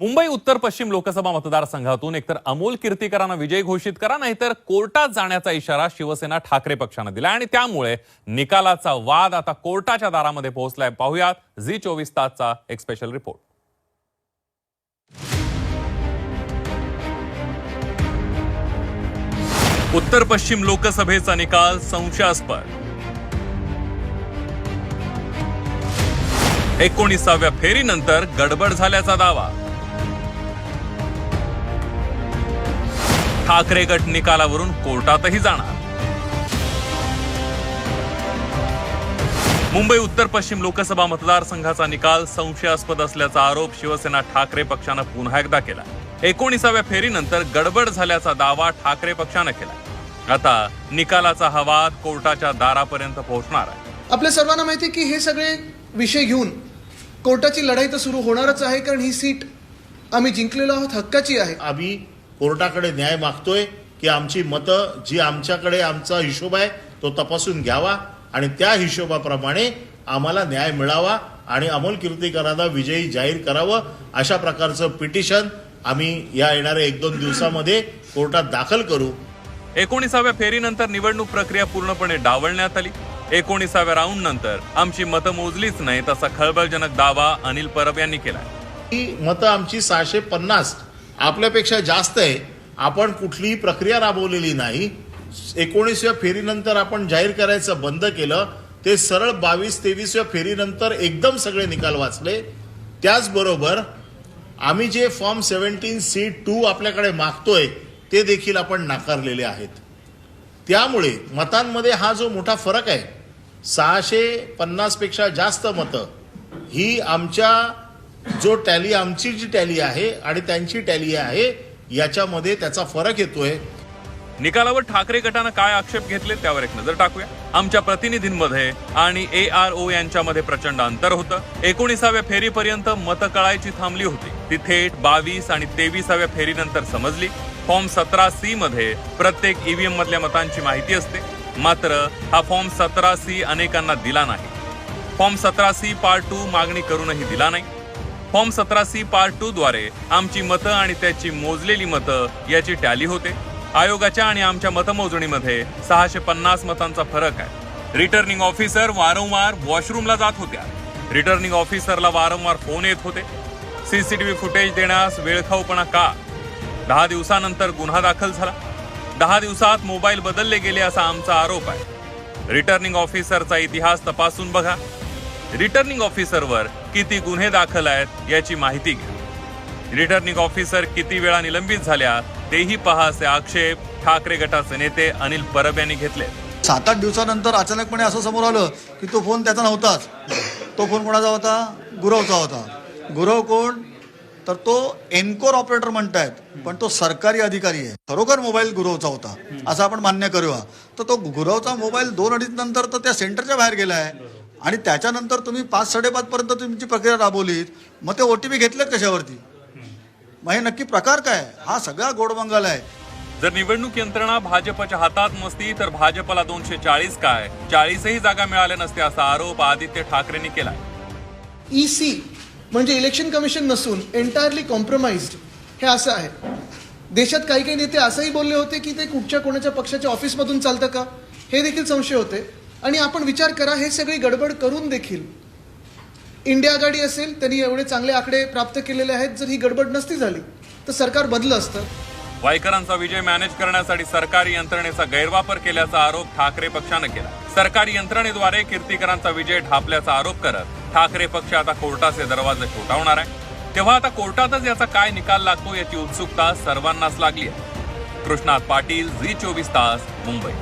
मुंबई उत्तर पश्चिम लोकसभा मतदारसंघातून एकतर अमोल कीर्तीकरांना विजय घोषित करा नाहीतर कोर्टात जाण्याचा इशारा शिवसेना ठाकरे पक्षानं दिला आणि त्यामुळे निकालाचा वाद आता कोर्टाच्या दारामध्ये पोहोचलाय. पाहुयात झी चोवीस तासचा एक स्पेशल रिपोर्ट उत्तर पश्चिम लोकसभेचा निकाल संशयास्पद. एकोणीसाव्या फेरीनंतर गडबड झाल्याचा दावा. ठाकरे गट निकालावरून कोर्टातही जाणार. मुंबई उत्तर पश्चिम लोकसभा मतदारसंघाचा निकाल संशयास्पद असल्याचा आरोप शिवसेना ठाकरे पक्षानं पुन्हा एकदा केला. एकोणीसाव्या फेरीनंतर गडबड झाल्याचा दावा ठाकरे पक्षानं केला. आता निकालाचा हा वाद कोर्टाच्या दारापर्यंत पोहोचणार आहे. आपल्या सर्वांना माहिती आहे की हे सगळे विषय घेऊन कोर्टाची लढाई तर सुरू होणारच आहे कारण ही सीट आम्ही जिंकलेलो आहोत हक्काची आहे. आम्ही कोर्टाकडे न्याय मागतोय की आमची मतं जी आमच्याकडे आमचा हिशोब आहे तो तपासून घ्यावा आणि त्या हिशोबाप्रमाणे आम्हाला न्याय मिळावा आणि अमोल कीर्तीकरांना विजयी जाहीर करावं अशा प्रकारचं पिटिशन आम्ही या येणाऱ्या एक दोन दिवसामध्ये कोर्टात दाखल करू. एकोणीसाव्या फेरीनंतर निवडणूक प्रक्रिया पूर्णपणे डावलण्यात आली. एकोणीसाव्या राऊंड नंतर आमची मतं मोजलीच नाहीत असा खळबळजनक दावा अनिल परब यांनी केला ही मतं आमची सहाशे पन्नास आपल्यापेक्षा जास्त आहे. आपण कुठलीही प्रक्रिया राबवलेली नाही. एकोणीसव्या फेरीनंतर आपण जाहीर करायचं बंद केलं. ते सरळ बावीस तेवीसव्या फेरीनंतर एकदम सगळे निकाल वाचले. त्याचबरोबर आम्ही जे फॉर्म सेव्हन्टीन सी टू आपल्याकडे मागतोय ते देखील आपण नाकारलेले आहेत. त्यामुळे मतांमध्ये हा जो मोठा फरक आहे सहाशे पन्नासपेक्षा जास्त मतं ही आमच्या जो टॅली आमची जी टॅली आहे आणि त्यांची टॅली आहे याच्यामध्ये त्याचा फरक येतोय. निकालावर ठाकरे गटानं काय आक्षेप घेतले त्यावर एक नजर टाकूया. आमच्या प्रतिनिधींमध्ये आणि ए आर ओ यांच्यामध्ये प्रचंड अंतर होतं. एकोणीसाव्या फेरीपर्यंत मतं कळायची थांबली होती. ती थेट बावीस आणि तेवीसाव्या फेरीनंतर समजली. फॉर्म सतरा सी मध्ये प्रत्येक ईव्हीएम मधल्या मतांची माहिती असते. मात्र हा फॉर्म सतरा सी अनेकांना दिला नाही. फॉर्म सतरा सी पार्ट टू मागणी करूनही दिला नाही. फॉर्म सतरा सी पार्ट टू द्वारे आमची मतं आणि त्याची मोजलेली मतं याची टॅली होते. आयोगाच्या आणि आमच्या मतमोजणीमध्ये सहाशे पन्नास मतांचा फरक आहे. रिटर्निंग ऑफिसर वारंवार वॉशरूमला जात होत्या. रिटर्निंग ऑफिसरला वारंवार फोन येत होते. सीसीटीव्ही फुटेज देण्यास वेळखाऊपणा का? दहा दिवसानंतर गुन्हा दाखल झाला. दहा दिवसात मोबाईल बदलले गेले असा आमचा आरोप आहे. रिटर्निंग ऑफिसरचा इतिहास तपासून बघा. रिटर्निंग ऑफिसरवर किती गुन्हे दाखल आहेत याची माहिती घ्या रिटर्निंग ऑफिसर किती वेळा निलंबित झाल्या तेही पहा असे आक्षेप ठाकरे गटाचे नेते अनिल परब यांनी घेतले. सात आठ दिवसानंतर अचानकपणे असं समोर आलं की तो फोन त्याचा नव्हताच. तो फोन कोणाचा होता? गुरवचा होता. गुरव कोण? तर तो एनकोर ऑपरेटर म्हणतायत पण तो सरकारी अधिकारी आहे. खरोखर मोबाईल गुरवचा होता. असं आपण मान्य करूया. तर तो गुरवचा मोबाईल दोन अडीच नंतर तर त्या सेंटरच्या बाहेर गेला आहे आणि त्याच्यानंतर तुम्ही पाच साडेपाच पर्यंत तुमची प्रक्रिया राबवलीत मग ते ओ टी पी घेतलेत कशावरती? मग हे नक्की प्रकार काय? हा सगळा गोडबंगाल आहे. जर निवडणूक यंत्रणा भाजपच्या हातात नसती तर भाजपला दोनशे चाळीस काय? चाळीसही जागा मिळाल्या नसत्या असा आरोप आदित्य ठाकरेंनी केलाय. ई सी म्हणजे इलेक्शन कमिशन नसून एंटायरली कॉम्प्रोमाइज्ड हे असं आहे. देशात काही काही नेते असंही बोलले होते की ते कुठच्या कोणाच्या पक्षाच्या ऑफिसमधून चालतं का? हे देखील संशय होते. आणि आपण विचार करा हे सगळी गडबड करून देखील. इंडिया आघाडी असेल त्यांनी एवढे चांगले आकडे प्राप्त केलेले आहेत जर ही गडबड नसती झाली तर सरकार बदलं असतं. वायकरांचा विजय मॅनेज करण्यासाठी सरकारी यंत्रणेचा गैरवापर केल्याचा आरोप ठाकरे पक्षानं केला. सरकारी यंत्रणेद्वारे कीर्तीकरांचा विजय ढापल्याचा आरोप करत ठाकरे पक्ष आता कोर्टाचे दरवाजे ठोठावणार आहे. तेव्हा आता कोर्टातच याचा काय निकाल लागतो याची उत्सुकता सर्वांनाच लागली आहे. कृष्णात पाटील झी चोवीस तास मुंबई.